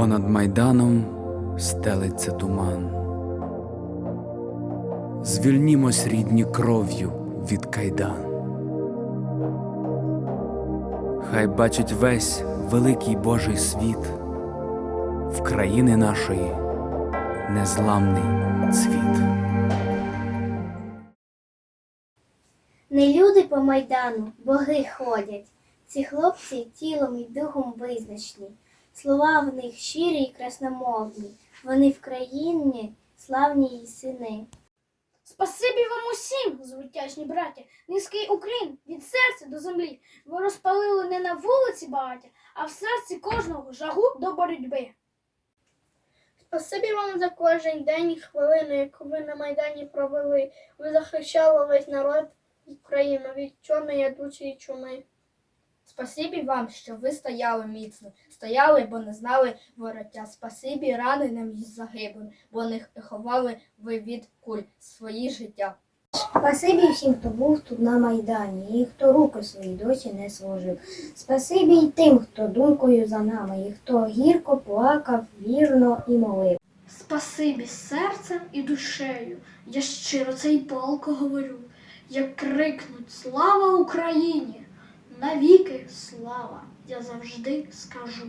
Понад майданом стелиться туман. Звільнімось рідні кров'ю від кайдан. Хай бачить весь великий Божий світ в країни нашої незламний цвіт. Не люди по майдану, боги ходять. Ці хлопці тілом і духом визначні. Слова в них щирі й красномовні. Вони в країні славні й сини. Спасибі вам усім, звитячні браті, низький уклін від серця до землі. Ви розпалили не на вулиці багаття, а в серці кожного жагу до боротьби. Спасибі вам за кожен день і хвилину, яку ви на Майдані провели. Ви захищали весь народ і країну від чорної ядучої чуми. Спасибі вам, що ви стояли міцно, стояли, бо не знали вороття. Спасибі раненим і загиблим, бо не ховали ви від куль свої життя. Спасибі всім, хто був тут на Майдані, і хто руки свої досі не сложив. Спасибі й тим, хто думкою за нами, і хто гірко плакав, вірно і молив. Спасибі серцем і душею. Я щиро цей полко говорю. Як крикнуть Слава Україні! Навіки слава! Я завжди скажу.